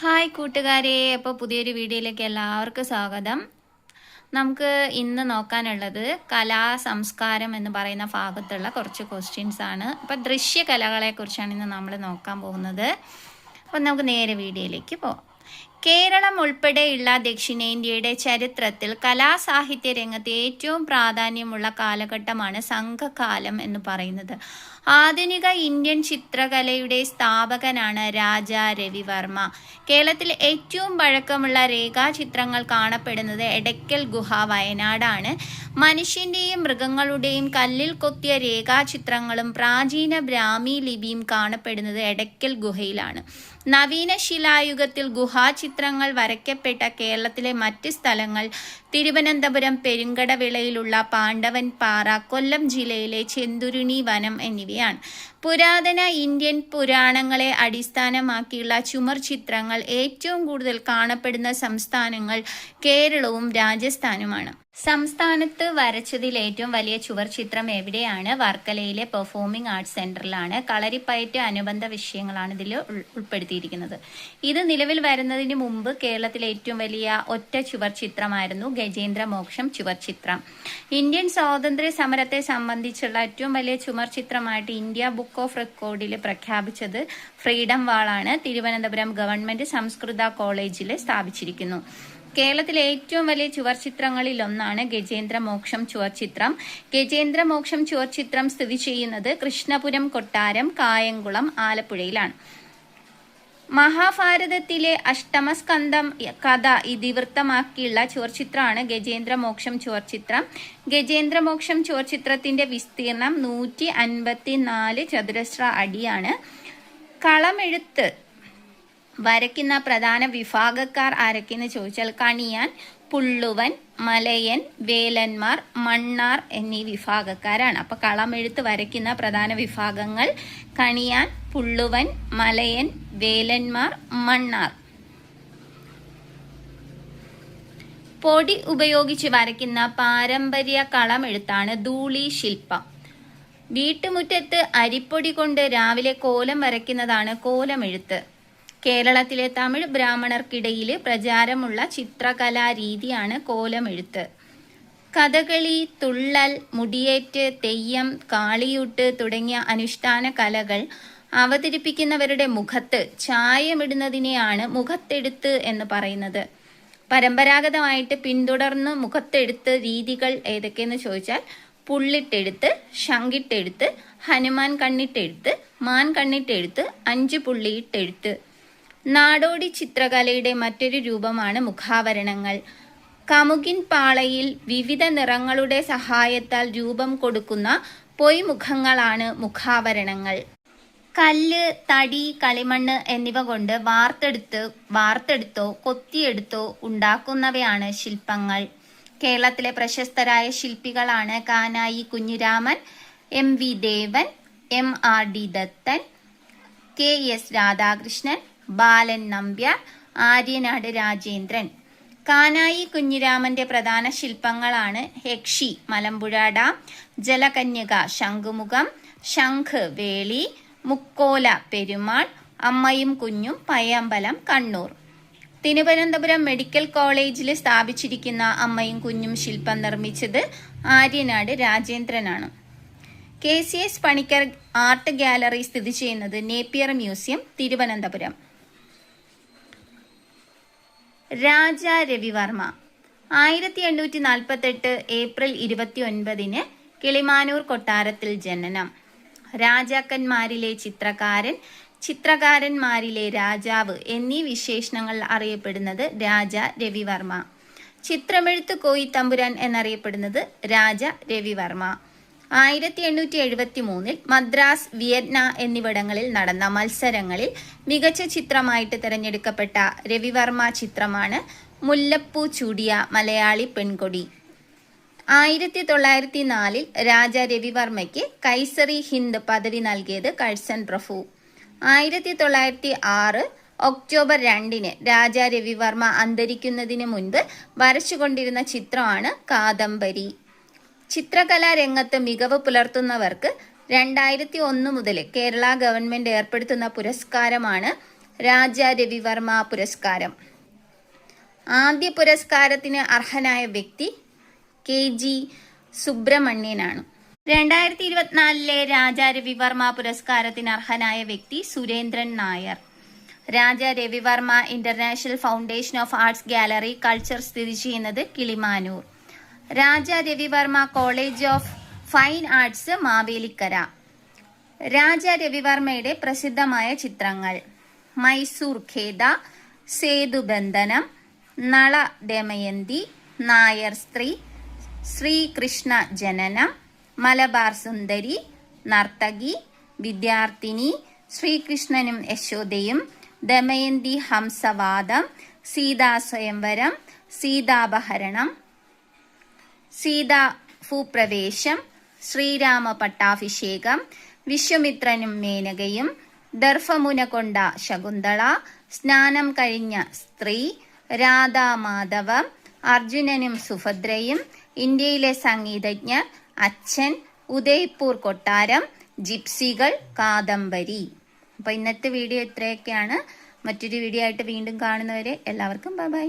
Hi കൂട്ടുകാരെ അപ്പോൾ പുതിയൊരു വീഡിയോയിലേക്ക് എല്ലാവർക്കും സ്വാഗതം. നമുക്ക് ഇന്ന് നോക്കാനുള്ളത് കലാ സംസ്കാരം എന്ന് പറയുന്ന ഭാഗത്തുള്ള കുറച്ച് ക്വസ്റ്റ്യൻസ് ആണ്. അപ്പോൾ ദൃശ്യകലകളെക്കുറിച്ചാണ് ഇന്ന് നമ്മൾ നോക്കാൻ പോകുന്നത്. അപ്പോൾ നമുക്ക് നേരെ വീഡിയോയിലേക്ക് പോവാം. കേരളം ഉൾപ്പെടെയുള്ള ദക്ഷിണേന്ത്യയുടെ ചരിത്രത്തിൽ കലാസാഹിത്യ രംഗത്ത് ഏറ്റവും പ്രാധാന്യമുള്ള കാലഘട്ടമാണ് സംഘകാലം എന്ന് പറയുന്നത്. ആധുനിക ഇന്ത്യൻ ചിത്രകലയുടെ സ്ഥാപകനാണ് രാജ രവിവർമ്മ. കേരളത്തിൽ ഏറ്റവും പഴക്കമുള്ള രേഖാചിത്രങ്ങൾ കാണപ്പെടുന്നത് എടയ്ക്കൽ ഗുഹ വയനാടാണ്. മനുഷ്യന്റെയും മൃഗങ്ങളുടെയും കല്ലിൽ കൊത്തിയ രേഖാചിത്രങ്ങളും പ്രാചീന ബ്രാഹ്മി ലിപിയും കാണപ്പെടുന്നത് എടയ്ക്കൽ ഗുഹയിലാണ്. നവീന ശിലായുഗത്തിൽ ഗുഹാചിത്രങ്ങൾ വരയ്ക്കപ്പെട്ട കേരളത്തിലെ മറ്റ് സ്ഥലങ്ങൾ തിരുവനന്തപുരം പെരുങ്കടവിളയിലുള്ള പാണ്ഡവൻ പാറ കൊല്ലം ജില്ലയിലെ ചെന്തുരുണി വനം എന്നിവയാണ്. പുരാതന ഇന്ത്യൻ പുരാണങ്ങളെ അടിസ്ഥാനമാക്കിയുള്ള ചുമർ ചിത്രങ്ങൾ ഏറ്റവും കൂടുതൽ കാണപ്പെടുന്ന സംസ്ഥാനങ്ങൾ കേരളവും രാജസ്ഥാനുമാണ്. സംസ്ഥാനത്ത് വരച്ചതിൽ ഏറ്റവും വലിയ ചുവർ ചിത്രം എവിടെയാണ്? വർക്കലയിലെ പെർഫോമിംഗ് ആർട്സ് സെന്ററിലാണ് കളരിപ്പയറ്റ് അനുബന്ധ വിഷയങ്ങളാണ് ഇതിൽ ഉൾ- ഉൾപ്പെടുത്തിയിരിക്കുന്നത്. ഇത് നിലവിൽ വരുന്നതിന് മുമ്പ് കേരളത്തിലെ ഏറ്റവും വലിയ ഒറ്റ ചുവർ ചിത്രമായിരുന്നു ഗജേന്ദ്ര മോക്ഷം ചുവർ ചിത്രം. ഇന്ത്യൻ സ്വാതന്ത്ര്യ സമരത്തെ സംബന്ധിച്ചുള്ള ഏറ്റവും വലിയ ചുമർ ചിത്രമായിട്ട് ഇന്ത്യ ബുക്ക് ഓഫ് റെക്കോർഡിൽ പ്രഖ്യാപിച്ചത് ഫ്രീഡം വാളാണ്. തിരുവനന്തപുരം ഗവൺമെന്റ് സംസ്കൃത കോളേജിൽ സ്ഥാപിച്ചിരിക്കുന്നു. കേരളത്തിലെ ഏറ്റവും വലിയ ചുവർചിത്രങ്ങളിൽ ഒന്നാണ് ഗജേന്ദ്ര മോക്ഷം ചുവർചിത്രം ഗജേന്ദ്ര മോക്ഷം ചുവർചിത്രം സ്ഥിതി ചെയ്യുന്നത് കൃഷ്ണപുരം കൊട്ടാരം കായംകുളം ആലപ്പുഴയിലാണ്. മഹാഭാരതത്തിലെ അഷ്ടമസ്കന്ധം കഥ ഇതിവൃത്തമാക്കിയുള്ള ചുവർച്ചിത്രമാണ് ഗജേന്ദ്രമോക്ഷം ചുവർച്ചിത്രം ഗജേന്ദ്രമോക്ഷം ചുവർചിത്രത്തിന്റെ വിസ്തീർണം നൂറ്റി അൻപത്തി നാല് ചതുരശ്ര അടിയാണ്. കളമെഴുത്ത് വരയ്ക്കുന്ന പ്രധാന വിഭാഗക്കാർ ആരൊക്കെയെന്ന് ചോദിച്ചാൽ കണിയാൻ പുള്ളുവൻ മലയൻ വേലന്മാർ മണ്ണാർ എന്നീ വിഭാഗക്കാരാണ്. അപ്പൊ കളമെഴുത്ത് വരയ്ക്കുന്ന പ്രധാന വിഭാഗങ്ങൾ കണിയാൻ പുള്ളുവൻ മലയൻ വേലന്മാർ മണ്ണാർ. പൊടി ഉപയോഗിച്ച് വരയ്ക്കുന്ന പാരമ്പര്യ കളമെഴുത്താണ് ധൂളി ശില്പം. വീട്ടുമുറ്റത്ത് അരിപ്പൊടി കൊണ്ട് രാവിലെ കോലം വരയ്ക്കുന്നതാണ് കോലമെഴുത്ത് കേരളത്തിലെ തമിഴ് ബ്രാഹ്മണർക്കിടയിൽ പ്രചാരമുള്ള ചിത്രകലാ രീതിയാണ് കോലമെഴുത്ത്. കഥകളി തുള്ളൽ മുടിയേറ്റ് തെയ്യം കാളിയൂട്ട് തുടങ്ങിയ അനുഷ്ഠാന കലകൾ അവതരിപ്പിക്കുന്നവരുടെ മുഖത്ത് ചായമിടുന്നതിനെയാണ് മുഖത്തെടുത്ത് എന്ന് പറയുന്നത്. പരമ്പരാഗതമായിട്ട് പിന്തുടർന്ന് മുഖത്തെടുത്ത് രീതികൾ ഏതൊക്കെയെന്ന് ചോദിച്ചാൽ പുള്ളിട്ടെഴുത്ത് ശങ്കിട്ടെഴുത്ത് ഹനുമാൻ കണ്ണിട്ടെഴുത്ത് മാൻ കണ്ണിട്ടെഴുത്ത് അഞ്ച് പുള്ളിയിട്ടെഴുത്ത് നാടോടി ചിത്രകലയുടെ മറ്റൊരു രൂപമാണ് മുഖാവരണങ്ങൾ. കമുകിൻ പാളയിൽ വിവിധ നിറങ്ങളുടെ സഹായത്താൽ രൂപം കൊടുക്കുന്ന പൊയ്മുഖങ്ങളാണ് മുഖാവരണങ്ങൾ. കല്ല് തടി കളിമണ്ണ് എന്നിവ കൊണ്ട് വാർത്തെടുത്ത് വാർത്തെടുത്തോ കൊത്തിയെടുത്തോ ഉണ്ടാക്കുന്നവയാണ് ശില്പങ്ങൾ. കേരളത്തിലെ പ്രശസ്തരായ ശില്പികളാണ് Kanayi Kunhiraman M V Devan M R D Dathan K S Radhakrishnan Balan Nambiar Aryanad Rajendran. Kanayi കുഞ്ഞിരാമന്റെ പ്രധാന ശില്പങ്ങളാണ് യക്ഷി മലമ്പുഴ ഡാം ജലകന്യക ശംഖുമുഖം ശംഖ് വേളി മുക്കോല പെരുമാൾ അമ്മയും കുഞ്ഞും പയ്യമ്പലം കണ്ണൂർ. തിരുവനന്തപുരം മെഡിക്കൽ കോളേജിൽ സ്ഥാപിച്ചിരിക്കുന്ന അമ്മയും കുഞ്ഞും ശില്പം നിർമ്മിച്ചത് Aryanad രാജേന്ദ്രനാണ്. K C S Panicker art gallery സ്ഥിതി ചെയ്യുന്നത് നേപ്പിയർ മ്യൂസിയം തിരുവനന്തപുരം. രാജ രവിവർമ്മ. ആയിരത്തി എണ്ണൂറ്റി നാൽപ്പത്തെട്ട് ഏപ്രിൽ ഇരുപത്തി ഒൻപതിന് കിളിമാനൂർ കൊട്ടാരത്തിൽ ജനനം. രാജാക്കന്മാരിലെ ചിത്രകാരൻ ചിത്രകാരന്മാരിലെ രാജാവ് എന്നീ വിശേഷണങ്ങൾ അറിയപ്പെടുന്നത് രാജ രവിവർമ്മ. ചിത്രമെഴുത്ത് കോയി തമ്പുരാൻ എന്നറിയപ്പെടുന്നത് രാജ രവിവർമ്മ. ആയിരത്തി എണ്ണൂറ്റി എഴുപത്തി മൂന്നിൽ മദ്രാസ് വിയറ്റ്ന എന്നിവിടങ്ങളിൽ നടന്ന മത്സരങ്ങളിൽ മികച്ച ചിത്രമായിട്ട് തിരഞ്ഞെടുക്കപ്പെട്ട രവിവർമ്മ ചിത്രമാണ് മുല്ലപ്പൂ ചൂടിയ മലയാളി പെൺകൊടി. ആയിരത്തി തൊള്ളായിരത്തി നാലിൽ രാജ രവിവർമ്മയ്ക്ക് കൈസറി ഹിന്ദ് പദവി നൽകിയത് കഴ്സൺ പ്രഭു. ആയിരത്തി തൊള്ളായിരത്തി ആറ് ഒക്ടോബർ രണ്ടിന് രാജ രവിവർമ്മ അന്തരിക്കുന്നതിന് മുൻപ് വരച്ചുകൊണ്ടിരുന്ന ചിത്രമാണ് കാദംബരി. ചിത്രകലാ രംഗത്ത് മികവ് പുലർത്തുന്നവർക്ക് രണ്ടായിരത്തി ഒന്ന് മുതൽ കേരള ഗവൺമെന്റ് ഏർപ്പെടുത്തുന്ന പുരസ്കാരമാണ് രാജ രവിവർമ്മ പുരസ്കാരം. ആദ്യ പുരസ്കാരത്തിന് അർഹനായ വ്യക്തി കെ ജി സുബ്രഹ്മണ്യനാണ്. രണ്ടായിരത്തി ഇരുപത്തിനാലിലെ രാജ രവിവർമ്മ പുരസ്കാരത്തിന് അർഹനായ വ്യക്തി Surendran Nair. Raja Ravi Varma international foundation of arts gallery culture സ്ഥിതി ചെയ്യുന്നത് Kilimanoor. Raja Ravi Varma college of fine arts Mavelikara. Raja രവിവർമ്മയുടെ പ്രസിദ്ധമായ ചിത്രങ്ങൾ മൈസൂർ ഖേദ സേതുബന്ധനം നള ദമയന്തി നായർ സ്ത്രീ ശ്രീകൃഷ്ണ ജനനം മലബാർ സുന്ദരി നർത്തകി വിദ്യാർത്ഥിനി ശ്രീകൃഷ്ണനും യശോദയും ദമയന്തി ഹംസവാദം സീതാ സ്വയംവരം സീതാപഹരണം സീതാ ഭൂപ്രവേശം ശ്രീരാമ പട്ടാഭിഷേകം വിശ്വമിത്രനും മേനകയും ദർഭമുന കൊണ്ട ശകുന്തള സ്നാനം കഴിഞ്ഞ സ്ത്രീ രാധാമാധവം അർജുനനും സുഭദ്രയും ഇന്ത്യയിലെ സംഗീതജ്ഞർ അച്ഛൻ ഉദയ്പൂർ കൊട്ടാരം ജിപ്സികൾ കാദംബരി. അപ്പോൾ ഇന്നത്തെ വീഡിയോ ഇത്രയൊക്കെയാണ്. മറ്റൊരു വീഡിയോ ആയിട്ട് വീണ്ടും കാണുന്നവരെ എല്ലാവർക്കും ബൈ ബൈ.